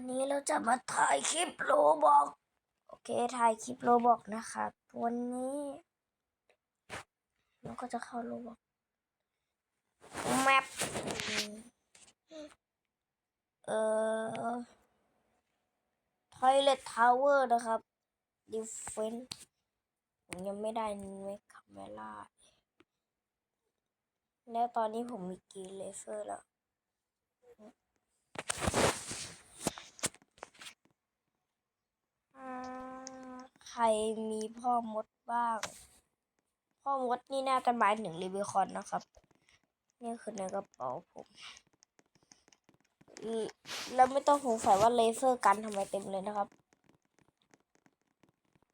วันนี้เราจะมาถ่ายคลิปโรบอกโอเคถ่ายคลิปโรบอกนะครับวันนี้เราก็จะเข้าโรบอกแมปเอ่อ Toilet Tower นะครับ Defense ผมยังไม่ได้เมคคาเมล่าแล้วตอนนี้ผมมีกีเลเซอร์แล้ว อ่าใคร มีพ่อมดบ้าง พ่อมดนี่น่ากันหมายถึงรีวิคอนนะครับ นี่คือในกระเป๋าผมอืมแล้วไม่ต้องสงสัยว่าเลเซอร์กันทำไมเต็มเลยนะครับ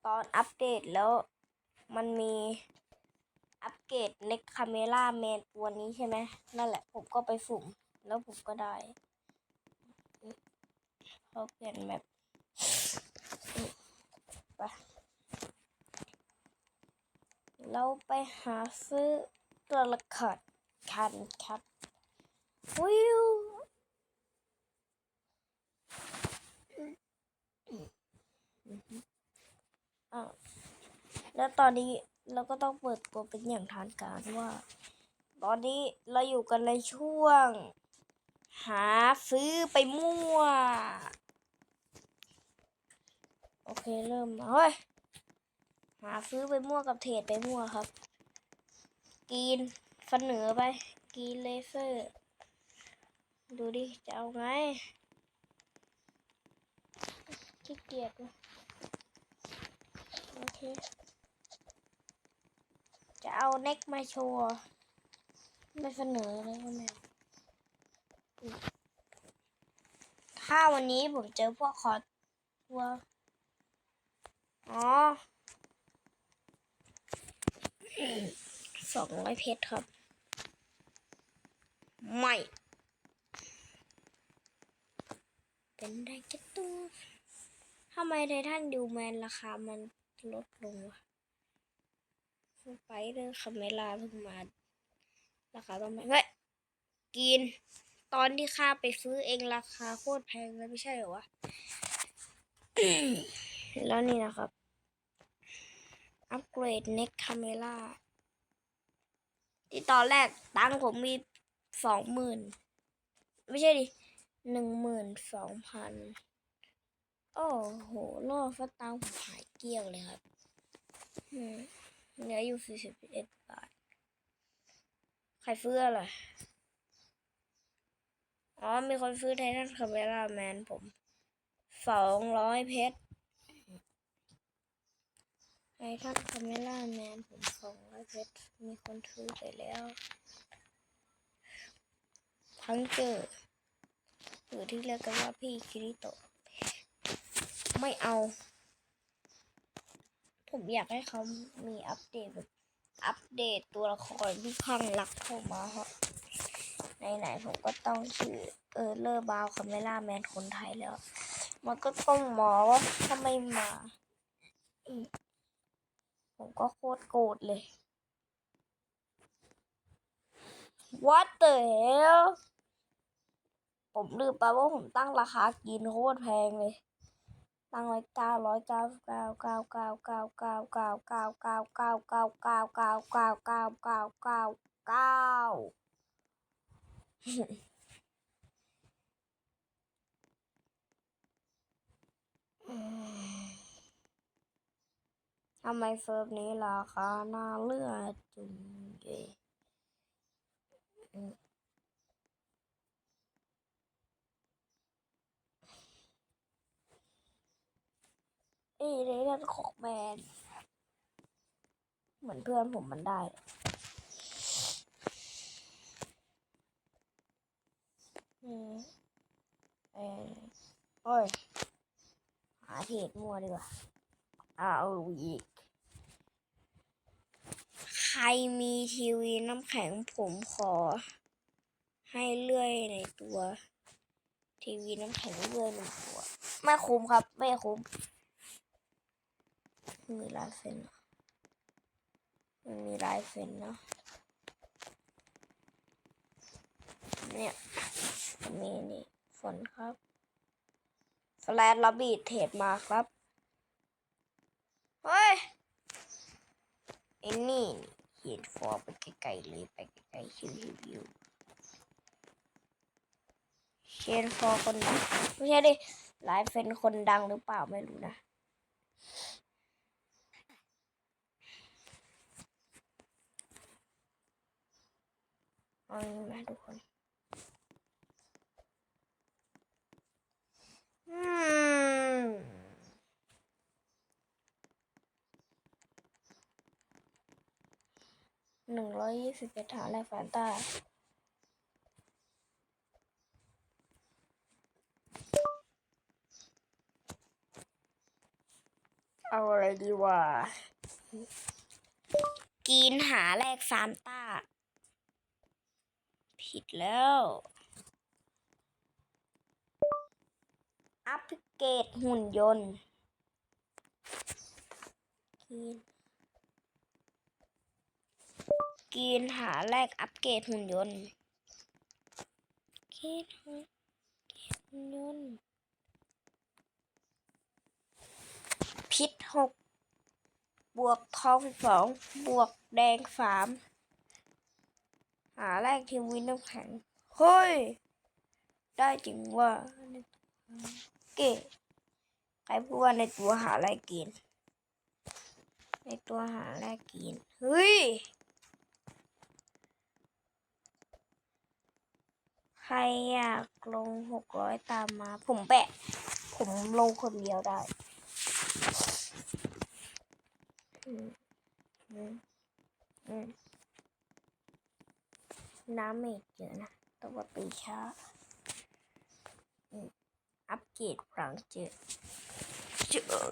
ตอนอัปเดตแล้วมันมีอัปเกรดเน็กคาเมล่าแมนตัวนี้ใช่ไหมนั่นแหละผมก็ไปสุ่ม แล้วผมก็ได้เขาเปลี่ยนแบบไป เราไปหาซื้อตัวละครกันครับ วิวอ้าวแล้วตอนนี้เราก็ต้องเปิดตัวเป็นอย่างทางการว่า ตอนนี้เราอยู่กันในช่วง หาซื้อไปมั่ว โอเคเริ่มเฮ้ย หาซื้อไปมั่วกับเทรดไปมั่วครับกีนเสนอไปกีนเลเซอร์ ดูดิ จะเอาไงขี้เกียจโอเค จะเอาเน็กมาโชว์ไม่เสนอเลยว่าแม่ถ้าวันนี้ผมเจอพวกคอตัวอ๋อ สองร้อยเพชรครับ ไม่ เป็นได้แค่ตัวทำไมไททันดูแมนราคามันลดลงวะไปเดอร์คาเมล่าเพิ่งมาราคาต้องเฮ้ยกิน ตอนที่ข้าไปซื้อเองราคาโคตรแพงเลยไม่ใช่เหรอวะ แล้วนี่นะครับ อัปเกรดเน็กคาเมล่าที่ตอนแรกตังค์ผมมีสองหมื่นไม่ใช่ดิหนึ่งหมื่นสองพันโอ้โหล่อฟัดตังค์ผมหายเกลี้ยงเลยครับอืมเหลืออยู่สี่สิบเอ็ดบาท ใครซื้ออะไรอ๋อ มีคนซื้อไททันคาเมล่าแมนผมสองร้อยเพชร ไอ้ท่านคาเมล่าแมนผมสองร้อยเพชรมีคนซื้อไปแล้วพังเจอหรือที่เรียกกันว่าพี่คิริโตะไม่เอา ผมอยากให้เขามีอัปเดตแบบอัปเดตตัวละครที่คลั่งรักเข้ามาเพราะไหนๆผมก็ต้องชื่อเออเลอร์บาวคาเมล่าแมนคนไทยแล้ว มันก็ต้องหมอว่าทำไมมาอืม ผมก็โคตรโกรธเลย What the hell ผมลืมไปว่าผมตั้งราคากินโคตรแพงเลย ตั้งไว้เก้าร้อยเก้าเก้าเก้าเก้าเก้าเก้าเก้าเก้าเก้าเก้าเก้าเก้าเก้าเก้าเก้าเก้าเก้าเก้า ทำไมเซิร์ฟนี้ราคาน่าเลือดจุงเกเอ้ยเรนของแมนเหมือนเพื่อนผมมันได้อืมเออโอ้ย หาเทรดมั่วดีกว่า เอาอีก ใครมีทีวีน้ำแข็งผมขอ ให้เลื่อยในตัว ทีวีน้ำแข็งเลื่อยหนึ่งตัว ไม่คุ้มครับ ไม่คุ้มมีลายเซ็นเหรอมันมีลายเซ็นเนาะเนี่ยมีนี่ฝนครับสแลนล็อบบี้เทรดมาครับ เฮ้ยไอ้นี่เขียนฟอไปไกลๆเลยไปไกลๆชิวๆเขียนฟอคนดังไม่ใช่ดิไลฟ์เป็นคนดังหรือเปล่าไม่รู้นะเอาอย่างนี้นะทุกคนอืม หนึ่งร้อยยี่สิบเอ็ดฐานแรกแฟนตาเอาอะไรดีวะกินหาแรกซานต้า ผิดแล้ว อัปเกรดหุ่นยนต์กิน กินหาแรกอัปเกรดหุ่นยนต์เกรดหุ่นยนต์พิษหกบวกทองสองบวกแดงสามหาแรกทีวีน้ำแข็งเฮ้ย ได้จริงว่าเก๋ใครพูดว่าในตัวหาแรกิน ในตัวหาแรกิน เฮ้ย ใครอยากลงหกร้อยตามมา ผมแบะผมลงคนเดียวได้น้ำเมดเยอะนะแตัวาตีช้าอัปเกรดพลังเจอเจอ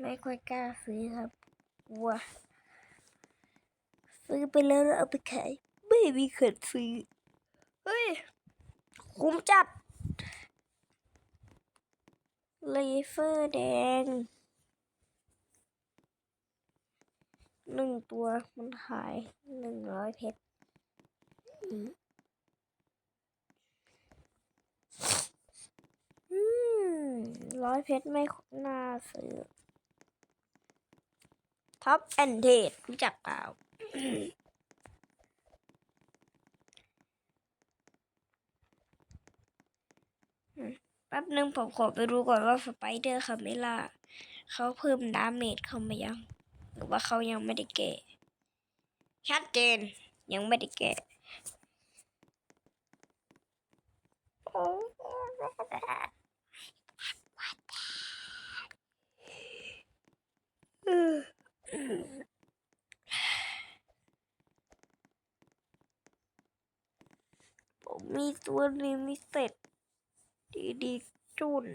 ไม่ค่อยกล้าซื้อครับกลัวซื้อไปแล้วแล้วเอาไปขาย ไม่มีเขินซื้อเฮ้ย คุ้มจัดเลเฟอร์แดงหนึ่งตัวมันขายหนึ่งร้อยเพชรอืมร้อยเพชรไม่น่าซื้อท็อปแอนเทดรู้จักเปล่า แป๊บนึงผมขอไปดูก่อนว่าสไปเดอร์คาเมล่าเขาเพิ่มดาเมจเข้ามายัง หรือว่าเขายังไม่ได้แกะชัดเจนยังไม่ได้แกะผมมีตัวลิมิเต็ดดี ดีจุน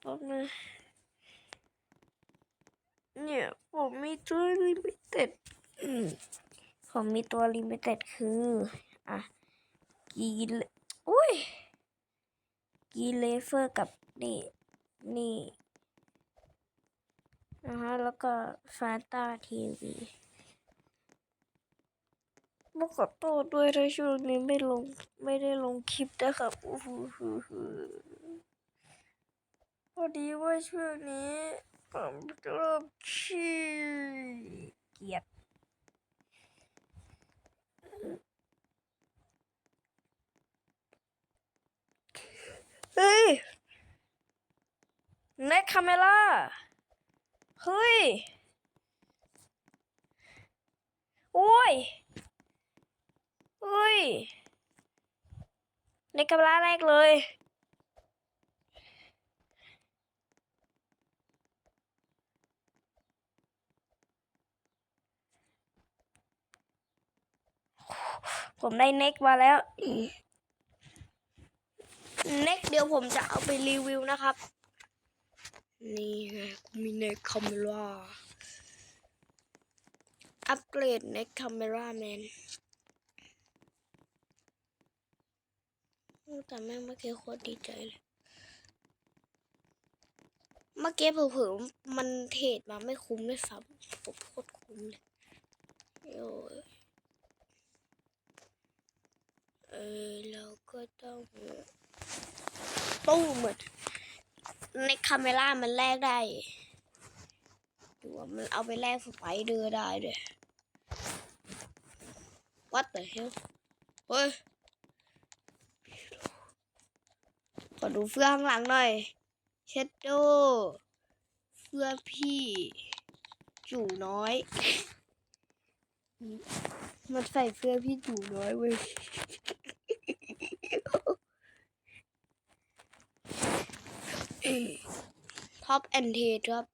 แป๊บนึเนี่ยผมมีตัวลิมิเต็ดผมมีตัวลิมิเต็ดคือ อะ กีเลอุ้ย กีเลเฟอร์กับนี่ นี่นะฮะแล้วก็ฟาตาทีวี ต้องขอโทษด้วยถ้าช่วงนี้ไม่ลงไม่ได้ลงคลิปนะครับอู้หูหูหูพอดีว่าช่วงนี้ผมเริ่มขี้เกียจเฮ้ยเน็ตคาเมล่าเฮ้ย โอ้ย เฮ้ย ในกำลังแรกเลย ผมได้เน็กมาแล้ว เน็กเดี๋ยวผมจะเอาไปรีวิวนะครับ นี่ไงมีเน็กคาเมล่าอัปเกรดเน็กคาเมล่าแมน แต่แม่เมื่อกี้โคตรดีใจเลย เมื่อกี้เผลอๆมันเทรดมาไม่คุ้มด้วยซ้ำผมโคตรคุ้มเลยโอ้ยเออเราเราก็ต้องตู้เหมือนในคาเมล่ามันแลกได้ดูว่ามันเอาไปแลกสไปเดอร์ได้ด้วย What the hell เฮ้ย ข อดูเสื้อข้างหลังหน่อย เชดโดเสื้อพี่จู่น้อย มันใส่เสื้อพี่จู่น้อยเว้ยท็อปแอนเทครับ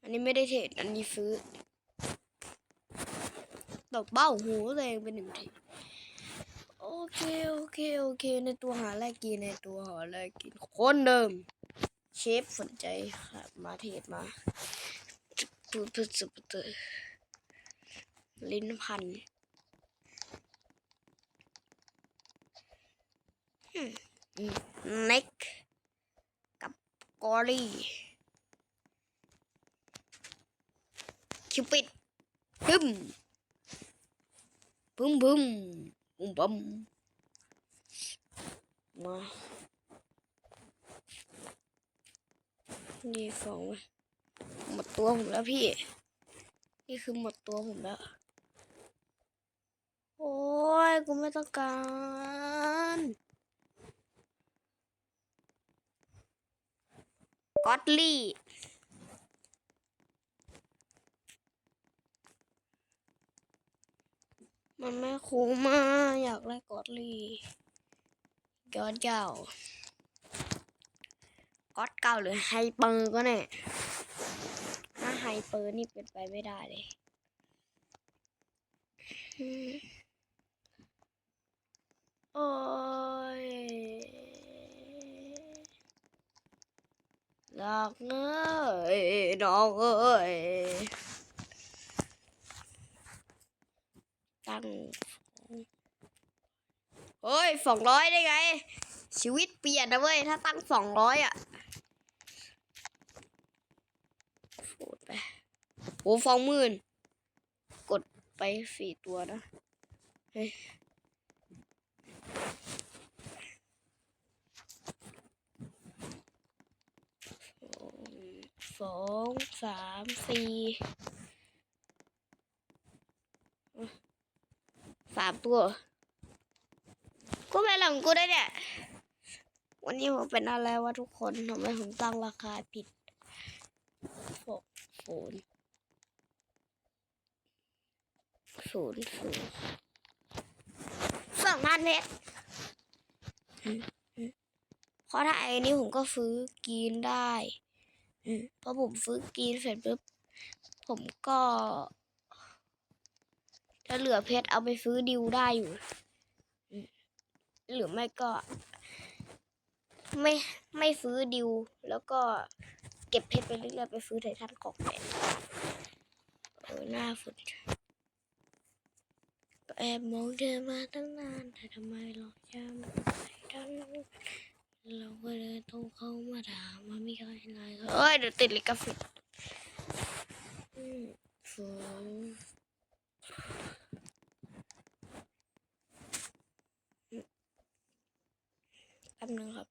อันนี้ไม่ได้เทรดอันนี้ซื้อตบเบ้าหูตัวเองเป็นหนึ่งที โอเคโอเคโอเค ในตัวหาแรกกินในตัวหาแรกกินคนเดิม เชฟสนใจครับมาเทรดมาปุ๊บปุ๊บปุ๊บลิ้นพันเน็กกับกอรี่คิวปิดพึ่มพึ่มพึ่ม บุ้มบัมมานี่สองเว้ยหมดตัวผมแล้วพี่ นี่คือหมดตัวผมแล้ว โอ้ยกูไม่ต้องการก็อดลี่ มันไม่คุ้มมากอยากได้กอดลีกอดเก่ากอดเก่าหรือไฮเปอร์ก็เนี่ยถ้าไฮเปอร์นี่เป็นไปไม่ได้เลยโอ้ยหลักเอ้ยน้องเอ้ยตั้ งเฮ้ยสองร้อยได้ไง ชีวิตเปลี่ยนนะเว้ย ถ้าตั้งสองร้อยอะฟูดไปโอ้ฟองหมื่น กดไปสี่ตัวนะเฮ้ยสองสามสี่ สามตัว กูเป็นหลังกูได้เนี่ย วันนี้ผมเป็นอะไรวะทุกคนทำไมผมตั้งราคาผิดโฟศูนย์ศูนย์ศูนย์สองพันเพชรเพราะถ้าไอ้นี้ผมก็ซื้อกินได้อพอผมซื้อกินเสร็จปุ๊บ ผมก็ ถ้าเหลือเพชรเอาไปซื้อดิวได้อยู่ หรือไม่ก็ ไม่ไม่ซื้อดิว แล้วก็เก็บเพชรไปเรื่อยๆไปซื้อไททันกองแปดเออหน้าฝนก็แอบมองเธอมาตั้งนานแต่ทำไมเราจะไม่ทันเราก็เดินตรงเข้ามาถามว่ามีใครไหนเอ้ยเดี๋ยวติดลิขสิทธิ์อืมฟู แป๊บนึงครับ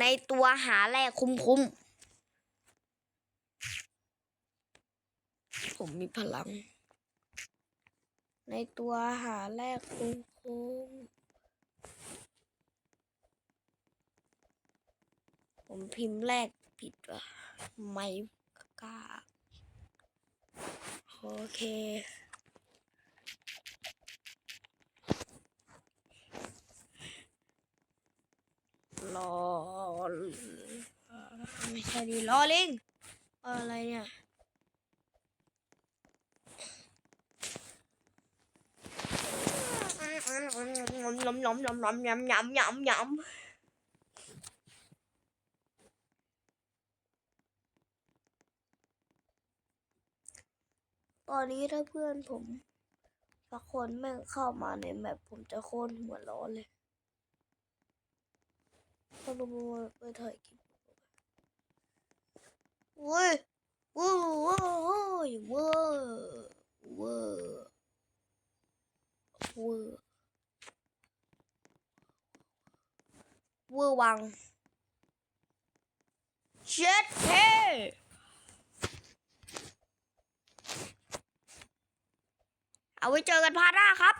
ในตัวหาแรกคุ้มๆ ผมมีพลัง ในตัวหาแรกคุ้มๆผมพิมพ์แรกผิดว่ะไม่กล้า โอเครอไม่ใช่ดีรอลิงอะไรเนี่ยล้มล้มล้มล้มล้มยำยำยำยำ ตอนนี้ถ้าเพื่อนผมสักคนแม่งเข้ามาในแมปผมจะโคตรหัวร้อนเลยพอลงมาไปถ่ายคลิปโว้ยโว้าวว้าโว้ยโว้าวว้าวว้าววังเช็ดเท่ เอาไว้เจอกันพาร์ทหน้าครับ